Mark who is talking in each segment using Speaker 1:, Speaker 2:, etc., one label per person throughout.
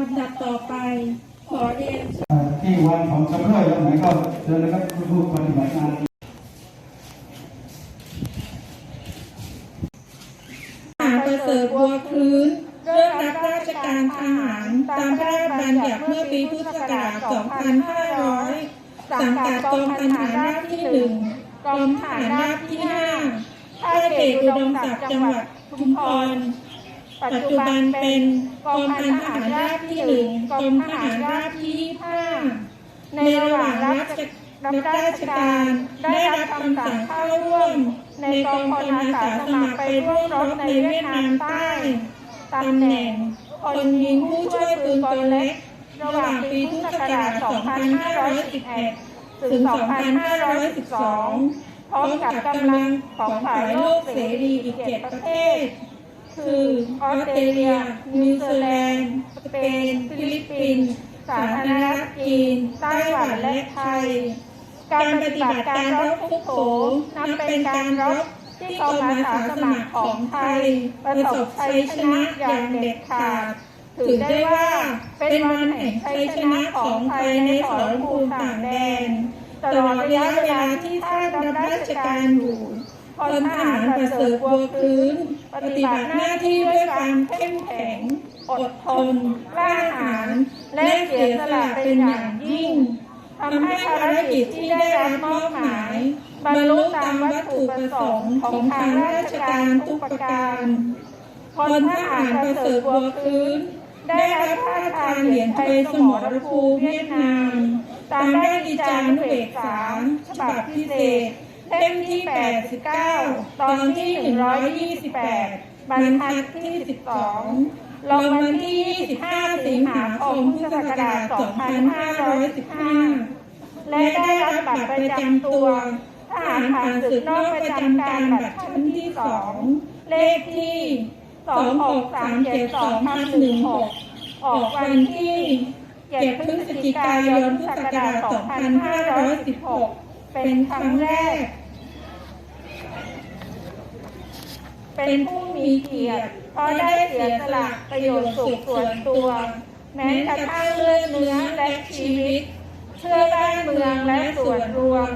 Speaker 1: ลำดับต่อไป ขอเรียน
Speaker 2: ที่วันของชำร่วยแล้วไหนก็เชิญนะครับผู้ปฏิบัติงาน
Speaker 1: หาประเสริฐบัวพื้นเริ่มรับราชการทหาร ตามพระราชบัญญัติเมื่อปีพุทธศักราช 2500 สังกัดกองพันทหารราบที่หนึ่งกองทหารราบที่ห้าค่ายเขตอุดมศักดิ์จังหวัดชุมพร ปัจจุบันเป็นกองพันทหารราบที่หนึ่งกองทหารราบที่ห้าในระหว่างรับรับราชการได้รับคำสั่งเข้าร่วม ในกองพลอาสาสมัครไปร่วมรบในเวียดนามใต้ตำแหน่งคนยิงผู้ช่วยปืนกลเล็กระหว่างปีพุทธศักราช 2511 ถึง 2512 พร้อมกับกำลังของฝ่ายโลกเสรีอีก7ประเทศ คือออสเตรเลีย นิวซีแลนด์ สเปน ฟิลิปปินส์ สาธารณรัฐจีน ไต้หวัน และไทย การปฏิบัติการรบทุกโขนับเป็นการรบที่กองอาสาสมัครของไทย ประสบชัยชนะอย่างเด็ดขาด ถือได้ว่าเป็นวันแห่งชัยชนะของไทยในสรภูมิต่างแดน ตลอดระยะเวลาที่ท่านรับราชการอยู่พลทหารประเสริฐบัวพื้น ปฏิบัติหน้าที่ด้วยความเข้มแข็ง อดทนกล้าหาญและเสียสละเป็นอย่างยิ่งทำให้ภารกิจที่ได้รับมอบหมายบรรลุตามวัตถุประสงค์ของทางราชการทุกประการพลทหารประเสริฐบัวพื้น ได้รับพระราชทานเหรียญไทยสมรภูมิเวียดนาม ตามราชกิจานุเบกษาฉบับพิเศษ เล่มที่ 89 ตอนที่ 128 บรรทัดที่ 12 ลงวันที่ 25 สิงหาคม พุทธศักราช 2515 และได้รับบัตรประจำตัวทหารผ่านศึกนอกประจำการบัตรชั้นที่ 2 เลขที่ 26372ทับ16 ออกวันที่7พฤศจิกายน พุทธศักราช 2516 เป็นครั้งแรก เป็นผู้มีเกียรติเพราะได้เสียสละประโยชน์สุขส่วนตัว แม้กระทั่งเลือดเนื้อและชีวิต เพื่อบ้านเมืองและส่วนรวม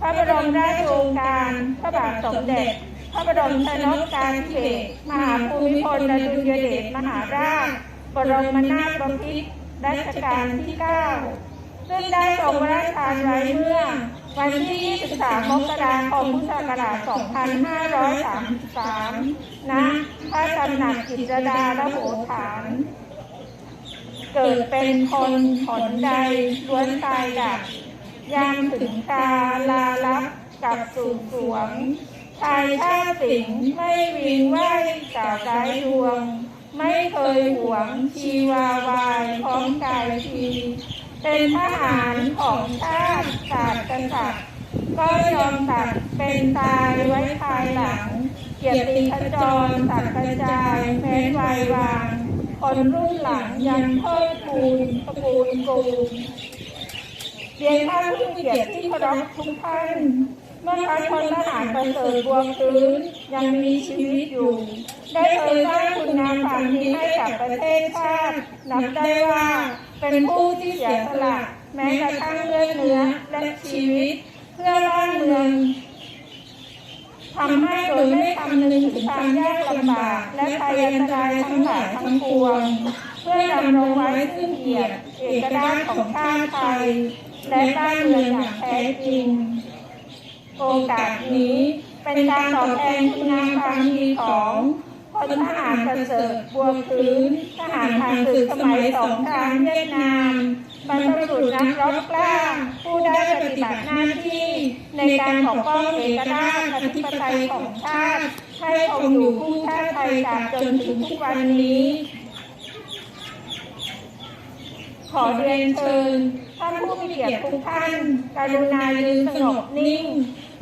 Speaker 1: พระบรมราชโองการพระบาทสมเด็จ พระบรมชนกาธิเบศรมหาภูมิพลอดุลยเดชมหาราช บรมนาถบพิตรรัชกาลที่9 ซึ่งได้ทรงพระราชทานไว้เมื่อ วันที่ 23 มกราคม พุทธศักราช 2533 ณ พระตำหนักกิจดาระโหฐาน เกิดเป็นคนหนใดล้วนตายดับยังถึงกาลาลับกับสู่สวงชายชาติสิงห์ไม่วิงไหวกล่าวไร้ดวง ไม่เคยหวงชีวาวายพร้อมกายที เป็นทหารของชาติศาสตร์ศักดิ์ก็ยอมตัดเป็นตายไว้ภายหลัง เกียรติขจรตัดกระจายแม้นวายวาง คนรุ่นหลังยังเพิ่มพูนตระกูลกูลเรียนท่านผู้เกียรติที่เคารพทุกท่านเมื่อพระพลทหารประเสริฐบวงพื้นยังมีชีวิตอยู่ ได้เคยสร้างคุณงามความดีให้กับประเทศชาตินับได้ว่า เป็นผู้ที่เสียสละ แม้กระทั่งเลือดเนื้อและชีวิต เพื่อบ้านเมืองทำให้โดยไม่คำนึงถึงความยากลำบากและภัยอันตรายทั้งหลายทั้งปวง เพื่อดำรงไว้ซึ่งเกียรติเอกราชของชาติไทย และบ้านเมืองอย่างแท้จริง โอกาสนี้เป็นการตอบแทนคุณงามความดีของ ลทหารประเสริฐบัวพื้นทหารผ่านศึกสมัยสงครามเวียดนามบรรพบุรุษนักรบกล้า ผู้ได้ปฏิบัติหน้าที่ ในการปกป้องเอกราชอธิปไตยของชาติให้คงอยู่คู่ชาติไทยตราบจนถึงทุกวันนี้ ขอเรียนเชิญท่านผู้มีเกียรติทุกท่าน กรุณายืนสงบนิ่ง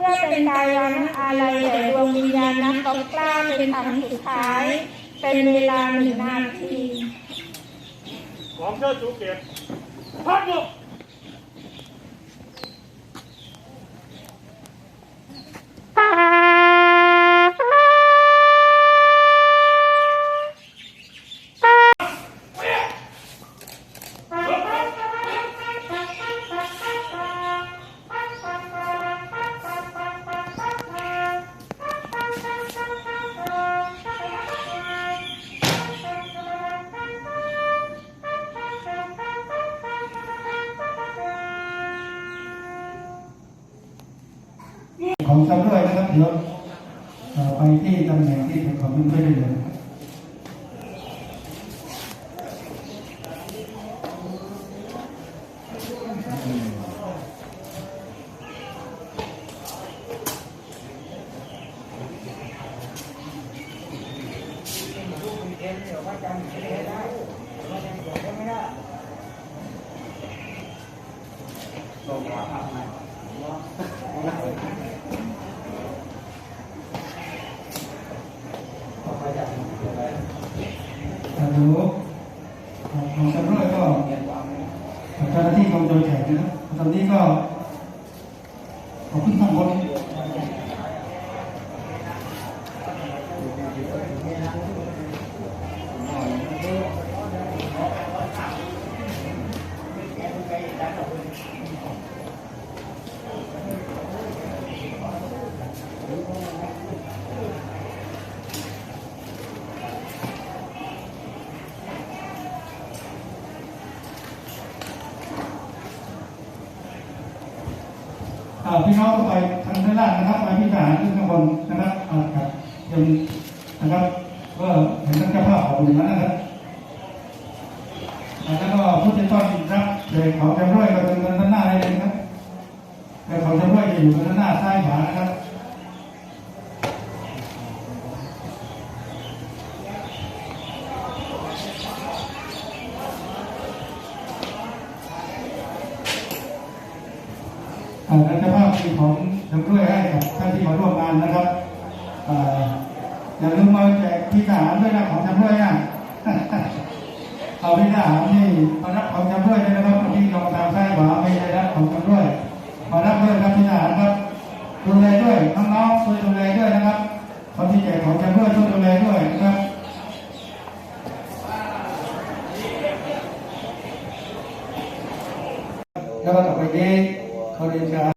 Speaker 1: พื่อเป็นการไว้อาลัยแด่ดวงวิญญาณนักรบกล้าเป็นครั้งสุดท้าย เป็นเวลาหนึ่งนาที
Speaker 3: ของเจ้าชูเกียรติพักลง
Speaker 2: ของจำด้วยนะครับเดี๋ยวไปที่ตำแหน่งที่เป็นของเพื่อนเลยลงมาทำไม หลของจำเลยก็เจ้าหน้าที่กองโจรแขกนะครับตอนนี้ก็ขอขึ้นข้างบนอ่า พี่น้องก็ไปทางด้านล่างนะครับไปที่ทหารขึ้นข้างบนนะครับอ่าครับยังนะครับก็เห็นท่านเจ้าภาพขอบคุณนะครับอ่าแล้วก็ผู้ที่ต้อนรับเด็กของจำเลยก็เป็นด้านหน้าได้เลยนะครับแต่ของจำเลยจะอยู่ด้านหน้าซ้ายขวานะครับ อ่าและ เจ้าภาพมีของจำด้วยให้กับท่านที่มาร่วมงานนะครับอย่าลืมมาแจกพี่ทหารด้วยนะของจำด้วยอะเอาพี่ทหารนี่มารับของจำด้วยด้วยนะครับที่ลงทางซ้ายขวาไม่ได้รับของจำด้วยมารับด้วยครับพี่ทหารครับดูแลด้วยน้องๆช่วยดูแลด้วยนะครับคนที่แจกของจำด้วยช่วยดูแลด้วยนะครับแล้วก็ต่อไปนี้เขาเรียนการ